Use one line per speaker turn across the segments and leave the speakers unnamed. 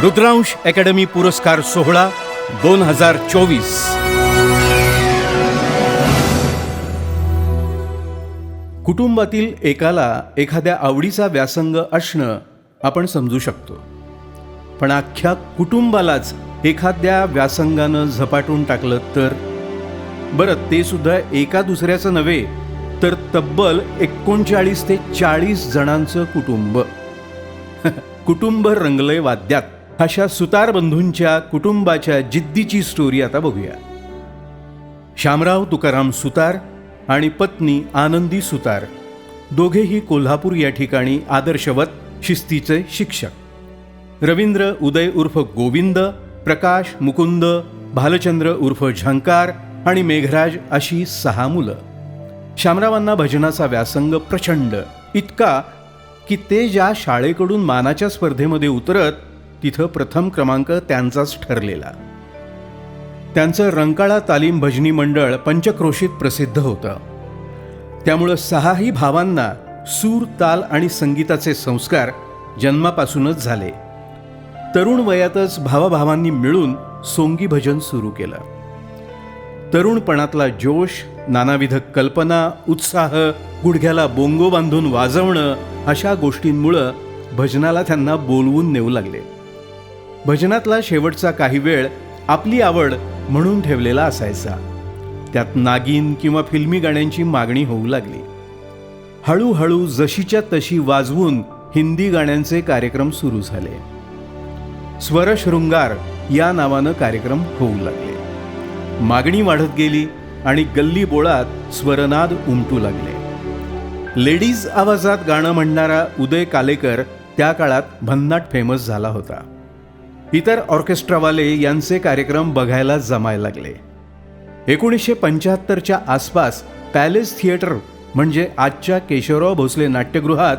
Rudransh academy पुरस्कार सोहळा दोन हजार चोवीस. कुटुंबातील एकाला एखाद्या आवडीचा व्यासंग असणं आपण समजू शकतो. पण अख्ख्या कुटुंबालाच एखाद्या व्यासंगानं झपाटून टाकलं तर? बरं ते सुद्धा एका दुसऱ्याचं नव्हे तर तब्बल एकोणचाळीस ते चाळीस जणांचं कुटुंब. कुटुंब रंगलय वाद्यात. अशा सुतार बंधूंच्या कुटुंबाच्या जिद्दीची स्टोरी आता बघूया. शामराव तुकाराम सुतार आणि पत्नी आनंदी सुतार दोघेही कोल्हापूर या ठिकाणी आदर्शवत शिस्तीचे शिक्षक. रवींद्र उदय उर्फ गोविंद प्रकाश मुकुंद भालचंद्र उर्फ झंकार आणि मेघराज अशी सहा मुलं. शामरावांना भजनाचा व्यासंग प्रचंड इतका की ते ज्या शाळेकडून मानाच्या स्पर्धेमध्ये उतरत तिथं प्रथम क्रमांक त्यांचाच ठरलेला. त्यांचं रंकाळा तालीम भजनी मंडळ पंचक्रोशीत प्रसिद्ध होतं. त्यामुळं सहाही भावांना सूर ताल आणि संगीताचे संस्कार जन्मापासूनच झाले. तरुण वयातच भावाभावांनी मिळून सोंगी भजन सुरू केलं. तरुणपणातला जोश नानाविध कल्पना उत्साह गुडघ्याला बोंगो बांधून वाजवणं अशा गोष्टींमुळं भजनाला त्यांना बोलवून नेऊ लागले. भजनातला शेवटचा काही वेळ आपली आवड म्हणून ठेवलेला असायचा. त्यात नागिन किंवा फिल्मी गाण्यांची मागणी होऊ लागली. हळूहळू जशीच्या तशी वाजवून हिंदी गाण्यांचे कार्यक्रम सुरू झाले. स्वरशृंगार या नावानं कार्यक्रम होऊ लागले. मागणी वाढत गेली आणि गल्ली बोळात स्वरनाद उमटू लागले. लेडीज आवाजात गाणं म्हणणारा उदय कालेकर त्या काळात भन्नाट फेमस झाला होता. इतर ऑर्केस्ट्रावाले यांचे कार्यक्रम बघायला जमायला लागले. एकोणीसशे पंच्याहत्तरच्या आसपास पॅलेस थिएटर म्हणजे आजच्या केशवराव भोसले नाट्यगृहात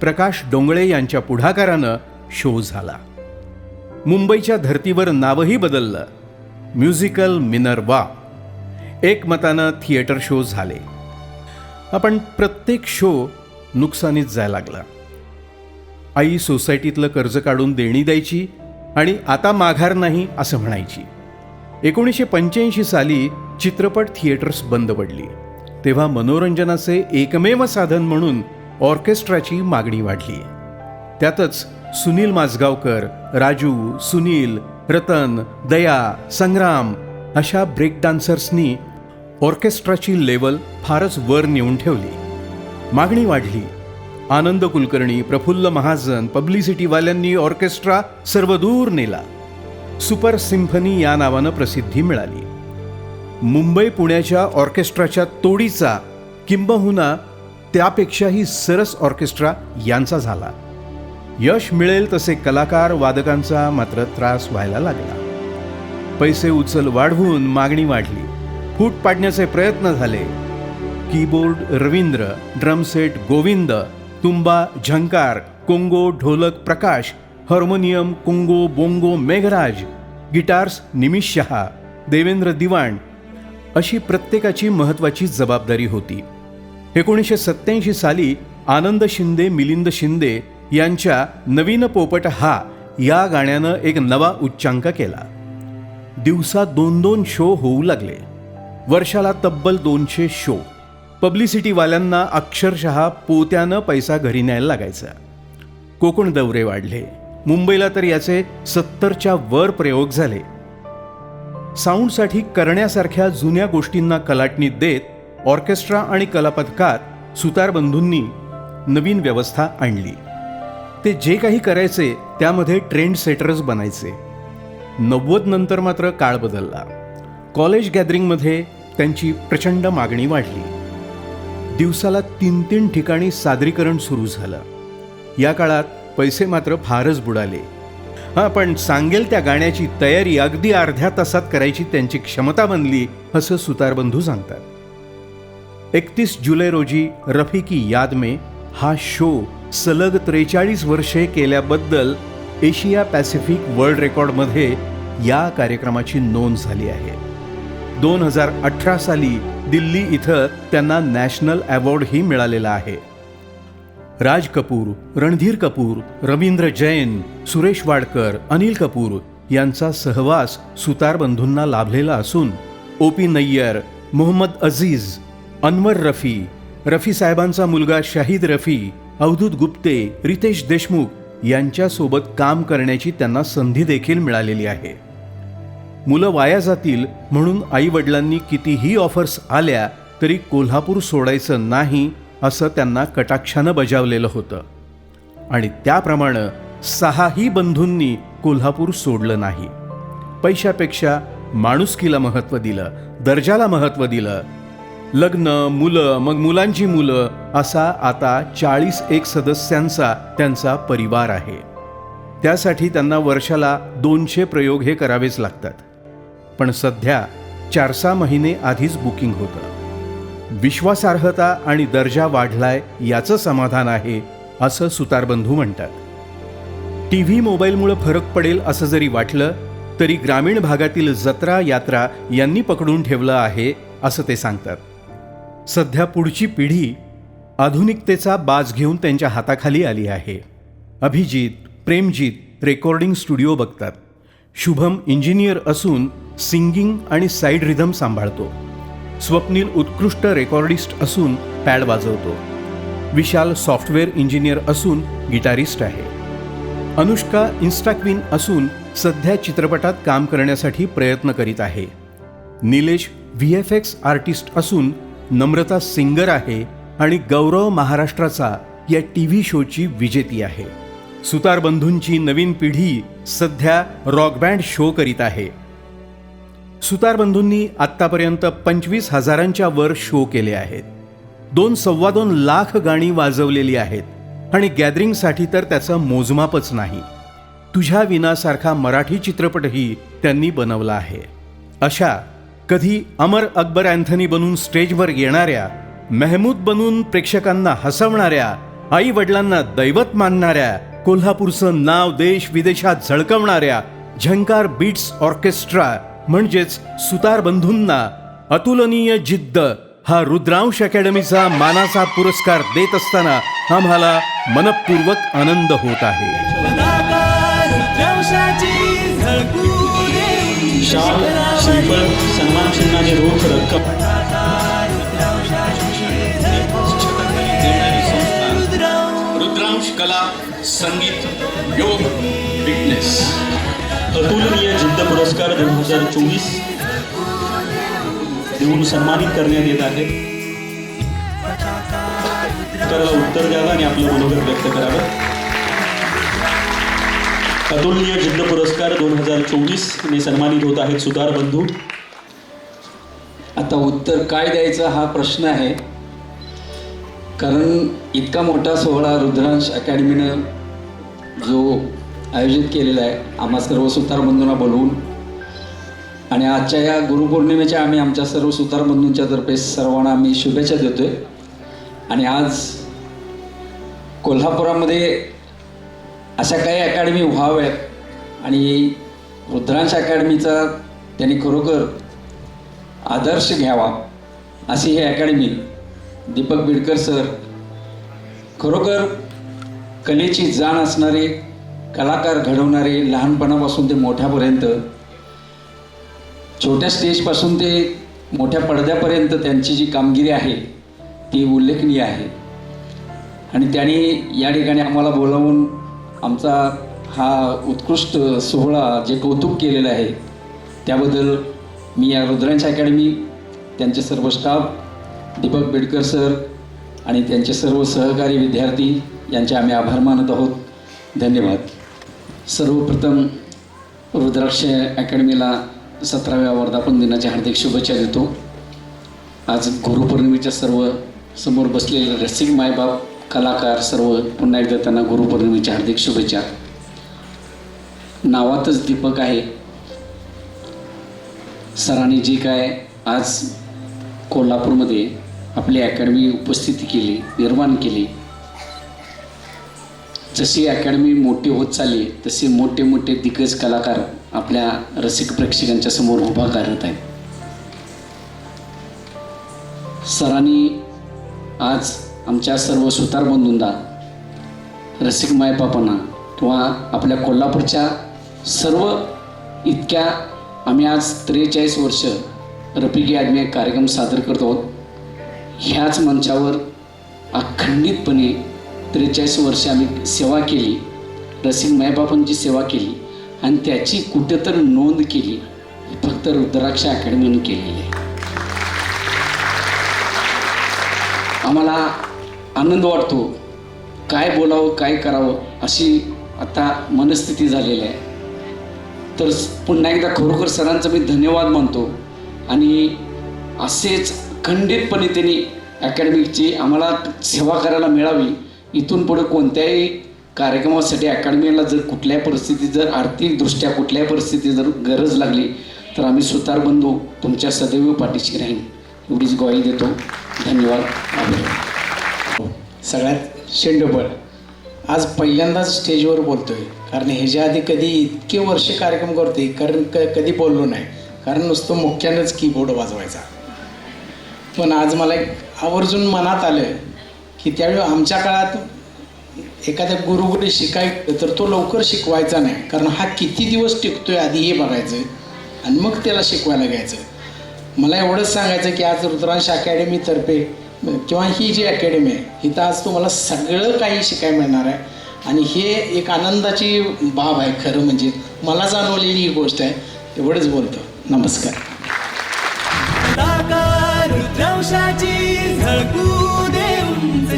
प्रकाश डोंगळे यांच्या पुढाकारानं शो झाला. मुंबईच्या धर्तीवर नावही बदललं. Musical Minerva. एकमतानं थिएटर शो झाले. आपण प्रत्येक शो नुकसानीत जायला लागला. आई सोसायटीतलं कर्ज काढून देणी द्यायची आणि आता माघार नाही असं म्हणायची. एकोणीसशे पंच्याऐंशी साली चित्रपट थिएटर्स बंद पडली. तेव्हा मनोरंजनाचे एकमेव साधन म्हणून ऑर्केस्ट्राची मागणी वाढली. त्यातच सुनील माजगावकर राजू सुनील रतन दया संग्राम अशा ब्रेक डान्सर्सनी ऑर्केस्ट्राची लेवल फारच वर नेऊन ठेवली. मागणी वाढली. आनंद कुलकर्णी प्रफुल्ल महाजन पब्लिसिटीवाल्यांनी ऑर्केस्ट्रा सर्वदूर नेला. सुपर सिम्फनी या नावानं प्रसिद्धी मिळाली. मुंबई पुण्याच्या ऑर्केस्ट्राच्या तोडीचा किंबहुना त्यापेक्षाही सरस ऑर्केस्ट्रा यांचा झाला. यश मिळेल तसे कलाकार वादकांचा मात्र त्रास व्हायला लागला. पैसे उचल वाढवून मागणी वाढली. फूट पाडण्याचे प्रयत्न झाले. Keyboard Ravindra drum set Govind तुंबा झंकार कोंगो ढोलक प्रकाश हार्मोनियम कुंगो बोंगो मेघराज गिटार्स निमिष शहा देवेंद्र दिवाण अशी प्रत्येकाची महत्त्वाची जबाबदारी होती. एकोणीसशे सत्याऐंशी साली आनंद शिंदे मिलिंद शिंदे यांच्या नवीन पोपट हा या गाण्यानं एक नवा उच्चांक केला. दिवसा दोन दोन शो होऊ लागले. वर्षाला तब्बल दोनशे शो. पब्लिसिटीवाल्यांना अक्षरशः पोत्यानं पैसा घरी न्यायला लागायचा. कोकण दौरे वाढले. मुंबईला तर याचे सत्तरच्या वर प्रयोग झाले. साऊंडसाठी करण्यासारख्या जुन्या गोष्टींना कलाटणी देत ऑर्केस्ट्रा आणि कलापथकात सुतारबंधूंनी नवीन व्यवस्था आणली. ते जे काही करायचे त्यामध्ये ट्रेंड सेटरच बनायचे. नव्वद नंतर मात्र काळ बदलला. कॉलेज गॅदरिंगमध्ये त्यांची प्रचंड मागणी वाढली. दिवसाला तीन तीन ठिकाणी सादरीकरण सुरू झालं. या काळात पैसे मात्र फारच बुडाले. हां पण सांगेल त्या गाण्याची तयारी अगदी अर्ध्या तासात करायची त्यांची क्षमता बनली असं सुतारबंधू सांगतात. एकतीस जुलै रोजी रफी की याद में हा शो सलग त्रेचाळीस वर्षे केल्याबद्दल एशिया पॅसिफिक वर्ल्ड रेकॉर्डमध्ये या कार्यक्रमाची नोंद झाली आहे. दोन हजार अठरा साली दिल्ली इथं त्यांना नॅशनल अवॉर्डही मिळालेला आहे. राज कपूर रणधीर कपूर रवींद्र जैन सुरेश वाडकर अनिल कपूर यांचा सहवास सुतार बंधूंना लाभलेला असून ओ पी नय्यर मोहम्मद अझीज अनवर रफी रफी साहेबांचा मुलगा शाहिद रफी अवधूत गुप्ते रितेश देशमुख यांच्यासोबत काम करण्याची त्यांना संधी देखील मिळालेली आहे. मुलं वाया जातील म्हणून आई वडिलांनी कितीही ऑफर्स आल्या तरी कोल्हापूर सोडायचं नाही असं त्यांना कटाक्षानं बजावलेलं होतं. आणि त्याप्रमाणे सहाही बंधूंनी कोल्हापूर सोडलं नाही. पैशापेक्षा माणुसकीला महत्त्व दिलं दर्जाला महत्त्व दिलं. लग्न मुलं मग मुलांची मुलं असा आता चाळीस एक सदस्यांचा त्यांचा परिवार आहे. त्यासाठी त्यांना वर्षाला दोनशे प्रयोग हे करावेच लागतात. पण सध्या चार सहा महिने आधीच बुकिंग होतं. विश्वासार्हता आणि दर्जा वाढलाय याचं समाधान आहे असं सुतारबंधू म्हणतात. टी व्ही मोबाईलमुळं फरक पडेल असं जरी वाटलं तरी ग्रामीण भागातील जत्रा यात्रा यांनी पकडून ठेवलं आहे असं ते सांगतात. सध्या पुढची पिढी आधुनिकतेचा बाज घेऊन त्यांच्या हाताखाली आली आहे. अभिजित प्रेमजीत रेकॉर्डिंग स्टुडिओ बघतात. शुभम इंजिनियर असून सिंगिंग आणि साईड रिदम सांभाळतो. स्वप्नील उत्कृष्ट रेकॉर्डिस्ट असून पॅड वाजवतो. विशाल सॉफ्टवेअर इंजिनियर असून गिटारिस्ट आहे. अनुष्का इन्स्टाक्वीन असून सध्या चित्रपटात काम करण्यासाठी प्रयत्न करीत आहे. Nilesh V F X artist असून नम्रता सिंगर आहे आणि गौरव महाराष्ट्राचा या टी व्ही शोची विजेती आहे. सुतार बंधूंची नवीन पिढी सध्या रॉक बँड शो करीत आहे. सुतार बंधूंनी आत्तापर्यंत पंचवीस हजारांच्या वर शो केले आहेत. दोन सव्वा दोन लाख गाणी वाजवलेली आहेत आणि गॅदरिंगसाठी तर त्याचं मोजमापच नाही. तुझ्या विनासारखा मराठी चित्रपटही त्यांनी बनवला आहे. अशा कधी अमर अकबर अँथनी बनून स्टेजवर येणाऱ्या मेहमूद बनून प्रेक्षकांना हसवणाऱ्या आई वडिलांना दैवत मानणाऱ्या कोल्हापूरचं नाव देश विदेशात झळकवणाऱ्या झंकार बीट्स ऑर्केस्ट्रा म्हणजेच सुतार बंधूंना अतुलनीय जिद्द हा रुद्रांश अकॅडमीचा मानाचा पुरस्कार देत असताना आम्हाला मनपूर्वक आनंद होत आहे.
कला संगीत योग फिटनेस
अतुलनीय जिद्द पुरस्कार दोन हजार चोवीस देऊन सन्मानित करण्यात येत आहे. त्याला उत्तर द्यावं आणि आपलं मनोगत व्यक्त करावं. अतुलनीय जिद्द पुरस्कार दोन हजार चोवीस ने सन्मानित होत आहेत सुधार बंधू.
आता उत्तर काय द्यायचं हा प्रश्न आहे. कारण इतका मोठा सोहळा रुद्रांश अकॅडमीनं जो आयोजित केलेला आहे आम्हा सर्व सुतार बंधूंना बोलवून आणि आजच्या या गुरुपौर्णिमेच्या आम्ही आमच्या सर्व सुतार बंधूंच्या तर्फे सर्वांना आम्ही शुभेच्छा देतोय. आणि आज कोल्हापुरामध्ये अशा काही अकॅडमी व्हाव्यात आणि रुद्रांश अकॅडमीचा त्यांनी खरोखर आदर्श घ्यावा अशी ही अकॅडमी दीपक बिडकर सर खरोखर कलेची जाण असणारे कलाकार घडवणारे लहानपणापासून ते मोठ्यापर्यंत छोट्या स्टेजपासून ते मोठ्या पडद्यापर्यंत त्यांची जी कामगिरी आहे ती उल्लेखनीय आहे. आणि त्यांनी या ठिकाणी आम्हाला बोलावून आमचा हा उत्कृष्ट सोहळा जे कौतुक केलेलं आहे त्याबद्दल मी या रुद्रांश अकॅडमी त्यांचे सर्व स्टाफ दीपक बेडकर सर आणि त्यांचे सर्व सहकारी विद्यार्थी यांचे आम्ही आभार मानत आहोत. धन्यवाद. सर्वप्रथम रुद्राक्ष अकॅडमीला सतराव्या वर्धापन दिनाच्या हार्दिक शुभेच्छा देतो. आज गुरुपौर्णिमेच्या सर्व समोर बसलेले रसिक मायबाप कलाकार सर्व पुन्हा एकदा त्यांना गुरुपौर्णिमेच्या हार्दिक शुभेच्छा. नावातच दीपक आहे. सरांनी जी काय आज कोल्हापूरमध्ये आपली अकॅडमी उपस्थिती केली निर्माण केली. जशी अकॅडमी मोठी होत चालली तसे मोठे मोठे दिग्गज कलाकार आपल्या रसिक प्रेक्षकांच्या समोर उभा करत आहेत. सरांनी आज आमच्या सर्व सुतार बंधूंना रसिक मायबापांना किंवा आपल्या कोल्हापूरच्या सर्व इतक्या आम्ही आज त्रेचाळीस वर्ष रफिकी आदमी एक कार्यक्रम सादर करतो आहोत. ह्याच मंचावर अखंडितपणे त्रेचाळीस वर्ष आम्ही सेवा केली. रसिक मायबापांची सेवा केली आणि त्याची कुठेतरी नोंद केली. फक्त रुद्राक्ष अकॅडमीने केलेली आहे. आम्हाला आनंद वाटतो. काय बोलावं काय करावं अशी आता मनस्थिती झालेली आहे. तर पुन्हा एकदा खरोखर सरांचा मी धन्यवाद मानतो. आणि असेच खंडितपणे त्यांनी अकॅडमीची आम्हाला सेवा करायला मिळावी. इथून पुढे कोणत्याही कार्यक्रमासाठी अकॅडमीला जर कुठल्याही परिस्थितीत जर आर्थिकदृष्ट्या कुठल्याही परिस्थितीत जर गरज लागली तर आम्ही सुतार बंधू तुमच्या सदैव पाठीशी राहीन. एवढीच ग्वाही देतो. धन्यवाद. आभार.
सगळ्यात शेंडोबळ आज पहिल्यांदाच स्टेजवर बोलतोय. कारण ह्याच्या आधी कधी इतके वर्ष कार्यक्रम करतोय कारण क कधी बोललो नाही. कारण नुसतं मुख्यानंच कीबोर्ड वाजवायचा. पण आज मला एक आवर्जून मनात आलं की त्यावेळी आमच्या काळात एखाद्या गुरुकडे शिकायचं तर तो लवकर शिकवायचा नाही. कारण हा किती दिवस टिकतोय आधी हे बघायचं आणि मग त्याला शिकवायला घ्यायचं. मला एवढंच सांगायचं की आज रुद्रांश अकॅडमीतर्फे किंवा ही जी अकॅडमी आहे इथं आज तुम्हाला सगळं काही शिकायला मिळणार आहे. आणि हे एक आनंदाची बाब आहे खरं म्हणजे. मला जाणवलेली ही गोष्ट आहे एवढंच बोलतो. नमस्कार.
रुद्रांशाची झळकू दे उंच